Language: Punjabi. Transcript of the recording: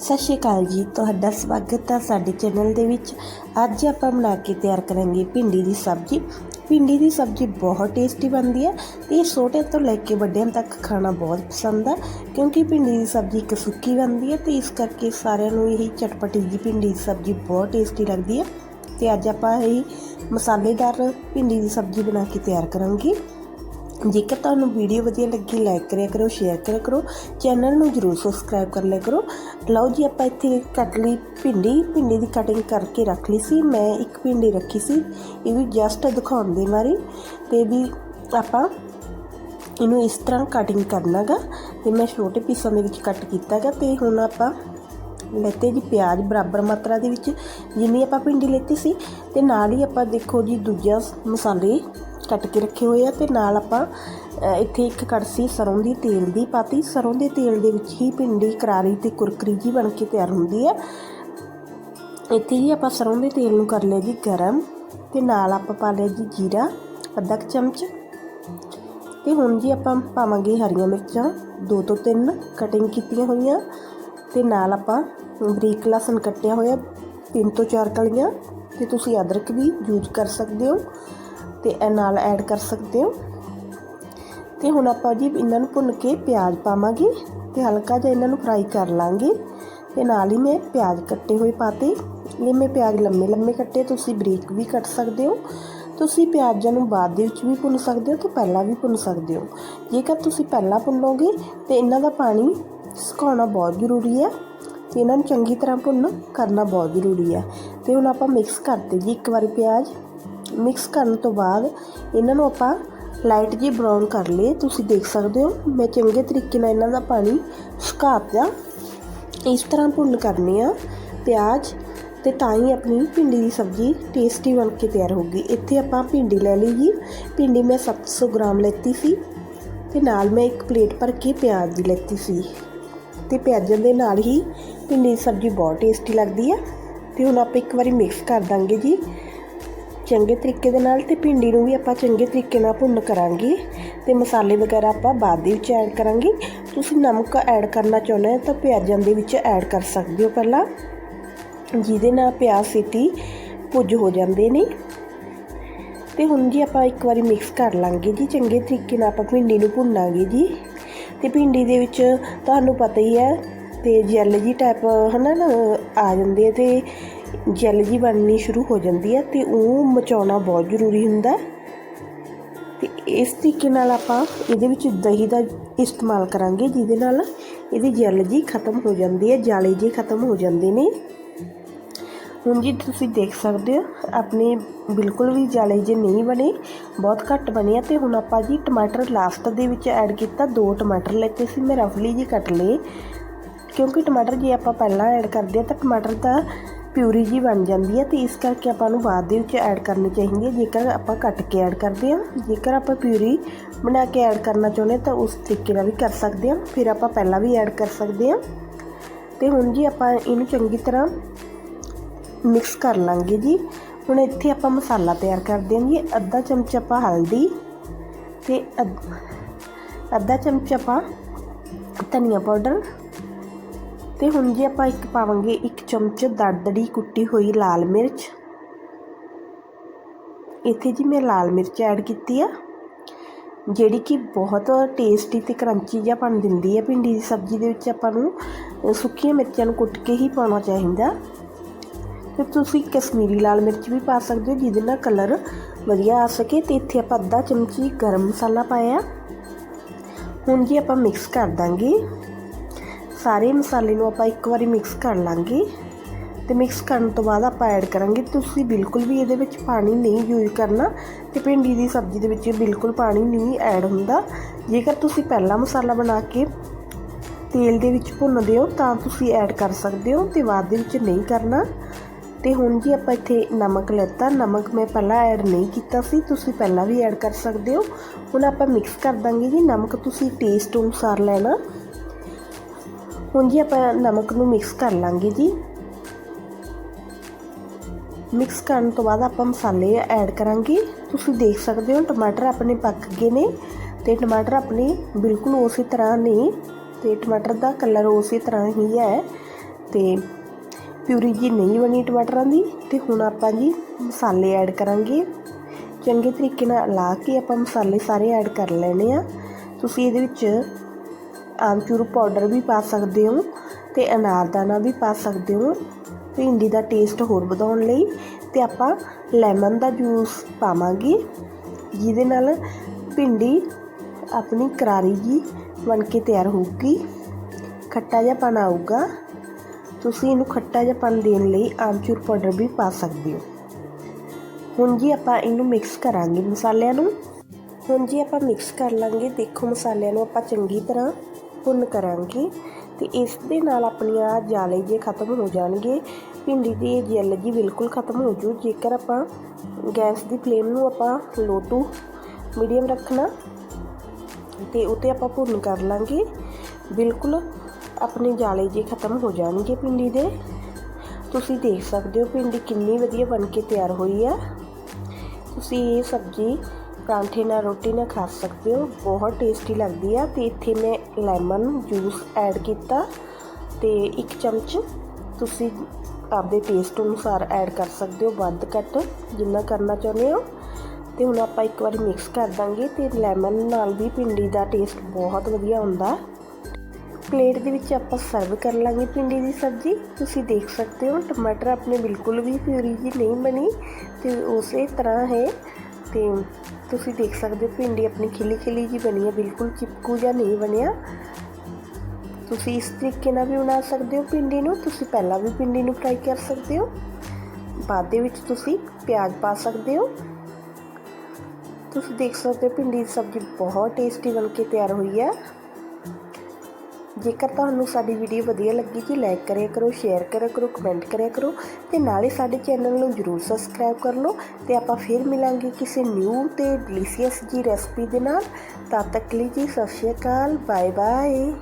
ਸਤਿ ਸ਼੍ਰੀ ਅਕਾਲ ਜੀ, ਤੁਹਾਡਾ ਸਵਾਗਤ ਹੈ ਸਾਡੇ ਚੈਨਲ ਦੇ ਵਿੱਚ। ਅੱਜ ਆਪਾਂ ਬਣਾ ਕੇ ਤਿਆਰ ਕਰਾਂਗੇ ਭਿੰਡੀ ਦੀ ਸਬਜ਼ੀ। ਭਿੰਡੀ ਦੀ ਸਬਜ਼ੀ ਬਹੁਤ ਟੇਸਟੀ ਬਣਦੀ ਹੈ ਤੇ ਇਹ ਛੋਟੇ ਤੋਂ ਲੈ ਕੇ ਵੱਡਿਆਂ ਤੱਕ ਖਾਣਾ ਬਹੁਤ ਪਸੰਦ ਹੈ ਕਿਉਂਕਿ ਭਿੰਡੀ ਦੀ ਸਬਜ਼ੀ ਇੱਕ ਸੁੱਕੀ ਬਣਦੀ ਹੈ ਤੇ ਇਸ ਕਰਕੇ ਸਾਰਿਆਂ ਨੂੰ ਇਹ ਚਟਪਟੀ ਜੀ ਭਿੰਡੀ ਦੀ ਸਬਜ਼ੀ ਬਹੁਤ ਟੇਸਟੀ ਲੱਗਦੀ ਹੈ। ਤੇ ਅੱਜ ਆਪਾਂ ਇਹ ਮਸਾਲੇਦਾਰ ਭਿੰਡੀ ਦੀ ਸਬਜ਼ੀ ਬਣਾ ਕੇ ਤਿਆਰ ਕਰਾਂਗੇ। ਜੇਕਰ ਤੁਹਾਨੂੰ ਵੀਡੀਓ ਵਧੀਆ ਲੱਗੀ ਲਾਈਕ ਕਰਿਆ ਕਰੋ ਸ਼ੇਅਰ ਕਰਿਆ ਕਰੋ ਚੈਨਲ ਨੂੰ ਜਰੂਰ ਸਬਸਕ੍ਰਾਈਬ ਕਰ ਲਿਆ ਕਰੋ। ਲਓ ਜੀ, ਆਪਾਂ ਇੱਥੇ ਕੱਟ ਲਈ ਭਿੰਡੀ। ਭਿੰਡੀ ਦੀ ਕਟਿੰਗ ਕਰਕੇ ਰੱਖ ਲਈ ਸੀ। ਮੈਂ ਇੱਕ ਭਿੰਡੀ ਰੱਖੀ ਸੀ। ਇਹ ਵੀ ਜਸਟ ਦਿਖਾਉਣ ਦੇ ਮਾਰੀ ਤੇ ਵੀ ਆਪਾਂ ਇਹਨੂੰ ਇਸ ਤਰ੍ਹਾਂ ਕਟਿੰਗ ਕਰਨਾਗਾ। ਤੇ ਮੈਂ ਛੋਟੇ ਪੀਸਾਂ ਦੇ ਵਿੱਚ ਕੱਟ ਕੀਤਾਗਾ। ਤੇ ਹੁਣ ਆਪਾਂ ਲੈਤੇ ਜੀ ਪਿਆਜ਼, ਬਰਾਬਰ ਮਾਤਰਾ ਦੇ ਵਿੱਚ। ਜਿੰਨੀ ਆਪਾਂ ਭਿੰਡੀ ਲੈਤੀ ਸੀ। ਤੇ ਨਾਲ ਹੀ ਆਪਾਂ ਦੇਖੋ ਜੀ ਦੂਜਾ ਮਸਾਲੇ ਕੱਟ ਕੇ ਰੱਖੇ ਹੋਏ ਆ ਤੇ ਨਾਲ ਆਪਾਂ ਇੱਥੇ ਇੱਕ ਕੜਸੀ ਸਰੋਂ ਦੀ ਤੇਲ ਦੀ ਪਾਤੀ। ਸਰੋਂ ਦੇ ਤੇਲ ਦੇ ਵਿੱਚ ਹੀ ਭਿੰਡੀ, ਕਰਾਰੀ ਤੇ ਕੁਰਕਰੀ ਜੀ ਬਣ ਕੇ ਤਿਆਰ ਹੁੰਦੀ ਹੈ। ਇੱਥੇ ਹੀ ਆਪਾਂ ਸਰੋਂ ਦੇ ਤੇਲ ਨੂੰ ਕਰ ਲਿਆ ਜੀ ਗਰਮ ਤੇ ਨਾਲ ਆਪਾਂ ਪਾ ਲਿਆ ਜੀ ਜੀਰਾ ਅੱਧਾ ਕੁ ਚਮਚ। ਤੇ ਹੁਣ ਜੀ ਆਪਾਂ ਪਾਵਾਂਗੇ ਹਰੀਆਂ ਮਿਰਚਾਂ, ਦੋ ਤੋਂ ਤਿੰਨ ਕਟਿੰਗ ਕੀਤੀਆਂ ਹੋਈਆਂ ਤੇ ਨਾਲ ਆਪਾਂ ਬਰੀਕ ਲਸਣ ਕੱਟਿਆ ਹੋਇਆ, ਤਿੰਨ ਤੋਂ ਚਾਰ ਕਲੀਆਂ। ਤੇ ਤੁਸੀਂ ਅਦਰਕ ਵੀ ਯੂਜ਼ ਕਰ ਸਕਦੇ ਹੋ। ਤੇ ਇਹ ਨਾਲ ਐਡ ਕਰ ਸਕਦੇ ਹੋ। ਤੇ ਹੁਣ ਆਪਾਂ ਜੀ ਇਹਨਾਂ ਨੂੰ ਭੁੰਨ ਕੇ ਪਿਆਜ਼ ਪਾਵਾਂਗੇ ਤੇ ਹਲਕਾ ਜਿਹਾ ਇਹਨਾਂ ਨੂੰ ਫਰਾਈ ਕਰ ਲਾਂਗੇ। ਤੇ ਨਾਲ ਹੀ ਮੈਂ ਪਿਆਜ਼ ਕੱਟੇ ਹੋਏ ਪਾਤੇ। ਇਹ ਮੈਂ ਪਿਆਜ਼ ਲੰਮੇ ਲੰਮੇ ਕੱਟੇ, ਤੁਸੀਂ ਬਰੀਕ ਵੀ ਕੱਟ ਸਕਦੇ ਹੋ। ਤੁਸੀਂ ਪਿਆਜ਼ਾਂ ਨੂੰ ਬਾਅਦ ਦੇ ਵਿੱਚ ਵੀ ਭੁੰਨ ਸਕਦੇ ਹੋ ਤੇ ਪਹਿਲਾਂ ਵੀ ਭੁੰਨ ਸਕਦੇ ਹੋ। ਜੇਕਰ ਤੁਸੀਂ ਪਹਿਲਾਂ ਭੁੰਨੋਗੇ ਤੇ ਇਹਨਾਂ ਦਾ ਪਾਣੀ ਸੁਕਾਉਣਾ ਬਹੁਤ ਜ਼ਰੂਰੀ ਹੈ ਤੇ ਇਹਨਾਂ ਨੂੰ ਚੰਗੀ ਤਰ੍ਹਾਂ ਭੁੰਨ ਕਰਨਾ ਬਹੁਤ ਜ਼ਰੂਰੀ ਹੈ। ਤੇ ਹੁਣ ਆਪਾਂ ਮਿਕਸ ਕਰਤੇ ਜੀ ਇੱਕ ਵਾਰੀ ਪਿਆਜ਼। ਮਿਕਸ ਕਰਨ ਤੋਂ ਬਾਅਦ ਇਹਨਾਂ ਨੂੰ ਆਪਾਂ ਲਾਈਟ ਜੀ ਬਰਾਊਨ ਕਰ ਲਏ। ਤੁਸੀਂ ਦੇਖ ਸਕਦੇ ਹੋ, ਮੈਂ ਚੰਗੇ ਤਰੀਕੇ ਨਾਲ ਇਹਨਾਂ ਦਾ ਪਾਣੀ ਸੁਕਾ ਦਿੱਤਾ। ਇਸ ਤਰ੍ਹਾਂ ਭੁੰਨ ਕਰਨੀ ਆ ਪਿਆਜ਼ ਤੇ ਤਾਂ ਹੀ ਆਪਣੀ ਭਿੰਡੀ ਦੀ ਸਬਜ਼ੀ ਟੇਸਟੀ ਬਣ ਕੇ ਤਿਆਰ ਹੋਊਗੀ ਇੱਥੇ ਆਪਾਂ ਭਿੰਡੀ ਲੈ ਲਈ ਜੀ। ਭਿੰਡੀ ਮੈਂ 700 ਗ੍ਰਾਮ ਲੈਤੀ ਸੀ ਤੇ ਨਾਲ ਮੈਂ ਇੱਕ ਪਲੇਟ ਭਰ ਕੇ ਪਿਆਜ਼ ਦੀ ਲੈਤੀ ਸੀ। ਤੇ ਪਿਆਜ਼ਾਂ ਦੇ ਨਾਲ ਹੀ ਭਿੰਡੀ ਦੀ ਸਬਜ਼ੀ ਬਹੁਤ ਟੇਸਟੀ ਲੱਗਦੀ ਹੈ ਤੇ ਹੁਣ ਆਪਾਂ ਇੱਕ ਵਾਰੀ ਮਿਕਸ ਕਰ ਦਾਂਗੇ ਜੀ। ਚੰਗੇ ਤਰੀਕੇ ਦੇ ਨਾਲ ਤੇ ਭਿੰਡੀ ਨੂੰ ਵੀ ਆਪਾਂ ਚੰਗੇ ਤਰੀਕੇ ਨਾਲ ਭੁੰਨ ਕਰਾਂਗੇ ਤੇ ਮਸਾਲੇ ਵਗੈਰਾ ਆਪਾਂ ਬਾਅਦ ਦੇ ਵਿੱਚ ਐਡ ਕਰਾਂਗੇ। ਤੁਸੀਂ ਨਮਕ ਐਡ ਕਰਨਾ ਚਾਹੁੰਦੇ ਹੋ ਤਾਂ ਪਿਆਜ਼ਾਂ ਦੇ ਵਿੱਚ ਐਡ ਕਰ ਸਕਦੇ ਹੋ ਪਹਿਲਾਂ। ਜਿਹਦੇ ਨਾਲ ਪਿਆਜ਼ ਛੇਤੀ ਭੁੱਜ ਹੋ ਜਾਂਦੇ ਨੇ। ਤੇ ਹੁਣ ਜੀ ਆਪਾਂ ਇੱਕ ਵਾਰੀ ਮਿਕਸ ਕਰ ਲਾਂਗੇ ਜੀ, ਚੰਗੇ ਤਰੀਕੇ ਨਾਲ ਆਪਾਂ ਭਿੰਡੀ ਨੂੰ ਭੁੰਨਾਂਗੇ ਜੀ। ਤੇ ਭਿੰਡੀ ਦੇ ਵਿੱਚ ਤੁਹਾਨੂੰ ਪਤਾ ਹੀ ਹੈ, ਤੇ ਜੈਲ ਜੀ ਟਾਈਪ ਹਨਾ ਨਾ, ਆ ਜਾਂਦੇ ਆ ਤੇ ਜੈਲ ਜੀ ਬਣਨੀ ਸ਼ੁਰੂ ਹੋ ਜਾਂਦੀ ਹੈ ਤੇ ਉਹ ਮਚਾਉਣਾ ਬਹੁਤ ਜ਼ਰੂਰੀ ਹੁੰਦਾ ਤੇ ਇਸ ਤਰੀਕੇ ਨਾਲ ਆਪਾਂ ਇਹਦੇ ਵਿੱਚ ਦਹੀਂ ਦਾ ਇਸਤੇਮਾਲ ਕਰਾਂਗੇ, ਜਿਹਦੇ ਨਾਲ ਇਹਦੀ ਜੈਲ ਜੀ ਖਤਮ ਹੋ ਜਾਂਦੀ ਹੈ, ਜਾਲੇ ਜੀ ਖਤਮ ਹੋ ਜਾਂਦੇ ਨੇ। ਹੁਣ ਜੀ ਤੁਸੀਂ ਦੇਖ ਸਕਦੇ ਹੋ, ਆਪਣੇ ਬਿਲਕੁਲ ਵੀ ਜਾਲੇ ਜੇ ਨਹੀਂ ਬਣੇ, ਬਹੁਤ ਘੱਟ ਬਣੇ ਆ ਤੇ ਹੁਣ ਆਪਾਂ ਜੀ ਟਮਾਟਰ ਲਾਸਟ ਦੇ ਵਿੱਚ ਐਡ ਕੀਤਾ, ਦੋ ਟਮਾਟਰ ਲੈਤੇ ਸੀ, ਮੈਂ ਰਫਲੀ ਜੀ ਕੱਟ ਲਏ। ਕਿਉਂਕਿ ਟਮਾਟਰ ਜੇ ਆਪਾਂ ਪਹਿਲਾਂ ਐਡ ਕਰਦੇ ਆ ਤਾਂ ਟਮਾਟਰ ਦਾ ਪਿਊਰੀ ਜੀ ਬਣ ਜਾਂਦੀ ਹੈ ਤੇ ਇਸ ਕਰਕੇ ਆਪਾਂ ਨੂੰ ਬਾਅਦ ਦੇ ਵਿੱਚ ਐਡ ਕਰਨੀ ਚਾਹੀਦੀ ਹੈ। ਜੇਕਰ ਆਪਾਂ ਕੱਟ ਕੇ ਐਡ ਕਰਦੇ ਹਾਂ, ਜੇਕਰ ਆਪਾਂ ਪਿਊਰੀ ਬਣਾ ਕੇ ਐਡ ਕਰਨਾ ਚਾਹੁੰਦੇ ਤਾਂ ਉਸ ਤਰੀਕੇ ਨਾਲ ਵੀ ਕਰ ਸਕਦੇ ਹਾਂ। ਫਿਰ ਆਪਾਂ ਪਹਿਲਾਂ ਵੀ ਐਡ ਕਰ ਸਕਦੇ ਹਾਂ। ਤੇ ਹੁਣ ਜੀ ਆਪਾਂ ਇਹਨੂੰ ਚੰਗੀ ਤਰ੍ਹਾਂ ਮਿਕਸ ਕਰ ਲਾਂਗੇ ਜੀ। ਹੁਣ ਇੱਥੇ ਆਪਾਂ ਮਸਾਲਾ ਤਿਆਰ ਕਰਦੇ ਹਾਂ ਜੀ। ਅੱਧਾ ਚਮਚ ਆਪਾਂ ਹਲਦੀ ਤੇ ਅੱਧ- ਅੱਧਾ ਚਮਚ ਆਪਾਂ ਧਨੀਆ ਪਾਊਡਰ। ਤੇ ਹੁਣ ਜੀ ਆਪਾਂ ਇੱਕ ਪਾਵਾਂਗੇ ਇੱਕ ਚਮਚ ਦਰਦੜੀ ਕੁੱਟੀ ਹੋਈ ਲਾਲ ਮਿਰਚ। ਇੱਥੇ ਜੀ ਮੈਂ ਲਾਲ ਮਿਰਚ ਐਡ ਕੀਤੀ ਆ ਜਿਹੜੀ ਕਿ ਬਹੁਤ ਟੇਸਟੀ ਤੇ ਕਰੰਚੀ ਜਿਹਾ ਬਣ ਦਿੰਦੀ ਹੈ ਭਿੰਡੀ ਦੀ ਸਬਜ਼ੀ ਦੇ ਵਿੱਚ ਆਪਾਂ ਨੂੰ ਅ, ਸੁੱਕੀਆਂ ਮਿਰਚਾਂ ਨੂੰ ਕੁੱਟ ਕੇ ਹੀ ਪਾਉਣਾ ਚਾਹੀਦਾ। ਤੇ ਤੁਸੀਂ ਕਸ਼ਮੀਰੀ ਲਾਲ ਮਿਰਚ ਵੀ ਪਾ ਸਕਦੇ ਹੋ ਜਿਹਦੇ ਨਾਲ ਕਲਰ ਵਧੀਆ ਆ ਸਕੇ। ਤੇ ਇੱਥੇ ਆਪਾਂ ਅੱਧਾ ਚਮਚੀ ਗਰਮ ਮਸਾਲਾ ਪਾਇਆ। ਹੁਣ ਜੀ ਆਪਾਂ ਮਿਕਸ ਕਰ ਦਾਂਗੇ। ਸਾਰੇ ਮਸਾਲੇ ਨੂੰ ਆਪਾਂ ਇੱਕ ਵਾਰੀ ਮਿਕਸ ਕਰ ਲਾਂਗੇ। ਤੇ ਮਿਕਸ ਕਰਨ ਤੋਂ ਬਾਅਦ ਆਪਾਂ ਐਡ ਕਰਾਂਗੇ। ਤੁਸੀਂ ਬਿਲਕੁਲ ਵੀ ਇਹਦੇ ਵਿੱਚ ਪਾਣੀ ਨਹੀਂ ਯੂਜ਼ ਕਰਨਾ ਤੇ ਭਿੰਡੀ ਦੀ ਸਬਜ਼ੀ ਦੇ ਵਿੱਚ ਬਿਲਕੁਲ ਪਾਣੀ ਨਹੀਂ ਐਡ ਹੁੰਦਾ। ਜੇਕਰ ਤੁਸੀਂ ਪਹਿਲਾ ਮਸਾਲਾ ਬਣਾ ਕੇ ਤੇਲ ਦੇ ਵਿੱਚ ਭੁੰਨਦੇ ਹੋ ਤਾਂ ਤੁਸੀਂ ਐਡ ਕਰ ਸਕਦੇ ਹੋ ਤੇ ਬਾਅਦ ਦੇ ਵਿੱਚ ਨਹੀਂ ਕਰਨਾ। ਤੇ ਹੁਣ ਜੀ ਆਪਾਂ ਇੱਥੇ ਨਮਕ ਲੈਤਾ। ਨਮਕ ਮੈਂ ਪਹਿਲਾਂ ਐਡ ਨਹੀਂ ਕੀਤਾ ਸੀ, ਤੁਸੀਂ ਪਹਿਲਾਂ ਵੀ ਐਡ ਕਰ ਸਕਦੇ ਹੋ। ਹੁਣ ਆਪਾਂ ਮਿਕਸ ਕਰ ਦਾਂਗੇ ਜੀ। ਨਮਕ ਤੁਸੀਂ ਟੇਸਟ ਅਨੁਸਾਰ ਲੈਣਾ। ਹੁਣ ਜੀ ਆਪਾਂ ਨਮਕ ਨੂੰ ਮਿਕਸ ਕਰ ਲਾਂਗੇ ਜੀ। ਮਿਕਸ ਕਰਨ ਤੋਂ ਬਾਅਦ ਆਪਾਂ ਮਸਾਲੇ ਐਡ ਕਰਾਂਗੇ। ਤੁਸੀਂ ਦੇਖ ਸਕਦੇ ਹੋ ਟਮਾਟਰ ਆਪਣੇ ਪੱਕ ਗਏ ਨੇ ਤੇ ਟਮਾਟਰ ਆਪਣੇ ਬਿਲਕੁਲ ਉਸੇ ਤਰ੍ਹਾਂ ਨੇ ਤੇ ਟਮਾਟਰ ਦਾ ਕਲਰ ਉਸੇ ਤਰ੍ਹਾਂ ਹੀ ਹੈ ਤੇ ਪਿਊਰੀ ਜੀ ਨਹੀਂ ਬਣੀ ਟਮਾਟਰਾਂ ਦੀ ਤੇ ਹੁਣ ਆਪਾਂ ਜੀ ਮਸਾਲੇ ਐਡ ਕਰਾਂਗੇ। ਚੰਗੇ ਤਰੀਕੇ ਨਾਲ ਲਾ ਕੇ ਆਪਾਂ ਮਸਾਲੇ ਸਾਰੇ ਐਡ ਕਰ ਲੈਣੇ ਆ। ਤੁਸੀਂ ਇਹਦੇ ਵਿੱਚ ਆਮਚੂਰ ਪਾਊਡਰ ਵੀ ਪਾ ਸਕਦੇ ਹੋ ਤੇ ਅਨਾਰਦਾਨਾ ਵੀ ਪਾ ਸਕਦੇ ਹੋ। ਭਿੰਡੀ ਦਾ ਟੇਸਟ ਹੋਰ ਵਧਾਉਣ ਲਈ ਤੇ ਆਪਾਂ ਲੈਮਨ ਦਾ ਜੂਸ ਪਾਵਾਂਗੇ। ਜਿਹਦੇ ਨਾਲ ਭਿੰਡੀ ਆਪਣੀ ਕਰਾਰੀ ਜੀ ਬਣ ਕੇ ਤਿਆਰ ਹੋਊਗੀ। ਖੱਟਾ ਜਿਹਾ ਪਨ ਆਊਗਾ। ਤੁਸੀਂ ਇਹਨੂੰ ਖੱਟਾ ਜਿਹਾ ਪਨ ਦੇਣ ਲਈ ਆਮਚੂਰ ਪਾਊਡਰ ਵੀ ਪਾ ਸਕਦੇ ਹੋ। ਹੁਣ ਜੀ ਆਪਾਂ ਇਹਨੂੰ ਮਿਕਸ ਕਰਾਂਗੇ ਮਸਾਲਿਆਂ ਨੂੰ। ਹੁਣ ਜੀ ਆਪਾਂ ਮਿਕਸ ਕਰ ਲਾਂਗੇ। ਦੇਖੋ ਮਸਾਲਿਆਂ ਨੂੰ ਆਪਾਂ ਚੰਗੀ ਤਰ੍ਹਾਂ ਭੁੰਨ ਕਰਾਂਗੇ। ਤੇ ਇਸ ਦੇ ਨਾਲ ਆਪਣੀਆਂ ਜਾਲੇ ਜੇ ਖਤਮ ਹੋ ਜਾਣਗੇ, ਭਿੰਡੀ ਦੀ ਜੈਲ ਜੀ ਬਿਲਕੁਲ ਖਤਮ ਹੋ ਜੂ। ਜੇਕਰ ਆਪਾਂ ਗੈਸ ਦੀ ਫਲੇਮ ਨੂੰ ਆਪਾਂ ਲੋ ਟੂ ਮੀਡੀਅਮ ਰੱਖਣਾ, ਤੇ ਉਤੇ ਆਪਾਂ ਭੁੰਨ ਕਰ ਲਾਂਗੇ। ਬਿਲਕੁਲ ਆਪਣੇ ਜਾਲੇ ਜੇ ਖਤਮ ਹੋ ਜਾਣਗੇ ਭਿੰਡੀ ਦੇ। ਤੁਸੀਂ ਦੇਖ ਸਕਦੇ ਹੋ ਭਿੰਡੀ ਕਿੰਨੀ ਵਧੀਆ ਬਣ ਕੇ ਤਿਆਰ ਹੋਈ ਆ। ਤੁਸੀਂ ਇਹ ਸਬਜ਼ੀ ਪਰਾਂਠੇ ਨਾਲ ਰੋਟੀ ਨਾਲ ਖਾ ਸਕਦੇ ਹੋ। ਬਹੁਤ ਟੇਸਟੀ ਲੱਗਦੀ ਆ ਤੇ ਇੱਥੇ ਮੈਂ ਲੈਮਨ ਜੂਸ ਐਡ ਕੀਤਾ ਤੇ ਇੱਕ ਚਮਚ ਤੁਸੀਂ ਆਪਦੇ ਟੇਸਟ ਅਨੁਸਾਰ ਐਡ ਕਰ ਸਕਦੇ ਹੋ, ਵੱਧ ਘੱਟ ਜਿੰਨਾ ਕਰਨਾ ਚਾਹੁੰਦੇ ਹੋ। ਤੇ ਹੁਣ ਆਪਾਂ ਇੱਕ ਵਾਰੀ ਮਿਕਸ ਕਰ ਦਾਂਗੇ ਤੇ ਲੈਮਨ ਨਾਲ ਵੀ ਭਿੰਡੀ ਦਾ ਟੇਸਟ ਬਹੁਤ ਵਧੀਆ ਹੁੰਦਾ। ਪਲੇਟ ਦੇ ਵਿੱਚ ਆਪਾਂ ਸਰਵ ਕਰ ਲਾਂਗੇ ਭਿੰਡੀ ਦੀ ਸਬਜ਼ੀ। ਤੁਸੀਂ ਦੇਖ ਸਕਦੇ ਹੋ, ਟਮਾਟਰ ਆਪਣੇ ਬਿਲਕੁਲ ਵੀ ਪਿਊਰੀ ਜੀ ਨਹੀਂ ਬਣੀ ਤੇ ਉਸੇ ਤਰ੍ਹਾਂ ਹੈ ਤੇ ਤੁਸੀਂ ਦੇਖ ਸਕਦੇ ਹੋ ਭਿੰਡੀ ਆਪਣੀ ਖਿਲੀ ਖਿਲੀ ਜੀ ਬਣੀ ਹੈ, ਬਿਲਕੁਲ ਚਿਪਕੂ ਜਾਂ ਨਹੀਂ ਬਣਿਆ। ਤੁਸੀਂ ਇਸ ਤਰੀਕੇ ਨਾਲ ਵੀ ਬਣਾ ਸਕਦੇ ਹੋ ਭਿੰਡੀ ਨੂੰ, ਤੁਸੀਂ ਪਹਿਲਾਂ ਵੀ ਭਿੰਡੀ ਨੂੰ ਫਰਾਈ ਕਰ ਸਕਦੇ ਹੋ। ਬਾਅਦ ਦੇ ਵਿੱਚ ਤੁਸੀਂ ਪਿਆਜ਼ ਪਾ ਸਕਦੇ ਹੋ। ਤੁਸੀਂ ਦੇਖ ਸਕਦੇ ਹੋ ਭਿੰਡੀ ਦੀ ਸਬਜ਼ੀ ਬਹੁਤ ਟੇਸਟੀ ਬਣ ਕੇ ਤਿਆਰ ਹੋਈ ਹੈ। ਜੇਕਰ ਤੁਹਾਨੂੰ ਸਾਡੀ ਵੀਡੀਓ ਵਧੀਆ ਲੱਗੀ ਜੀ ਲਾਈਕ ਕਰਿਆ ਕਰੋ ਸ਼ੇਅਰ ਕਰਿਆ ਕਰੋ ਕਮੈਂਟ ਕਰਿਆ ਕਰੋ ਤੇ ਨਾਲੇ ਸਾਡੇ ਚੈਨਲ ਨੂੰ ਜਰੂਰ ਸਬਸਕ੍ਰਾਈਬ ਕਰ ਲਓ ਤੇ ਆਪਾਂ ਫਿਰ ਮਿਲਾਂਗੇ ਕਿਸੇ ਨਿਊ ਤੇ ਡਿਲੀਸ਼ੀਅਸ ਜੀ ਰੈਸਪੀ ਦੇ ਨਾਲ। ਤਦ ਤੱਕ ਲਈ ਜੀ, ਸਤਿ ਸ਼੍ਰੀ ਅਕਾਲ ਬਾਏ ਬਾਏ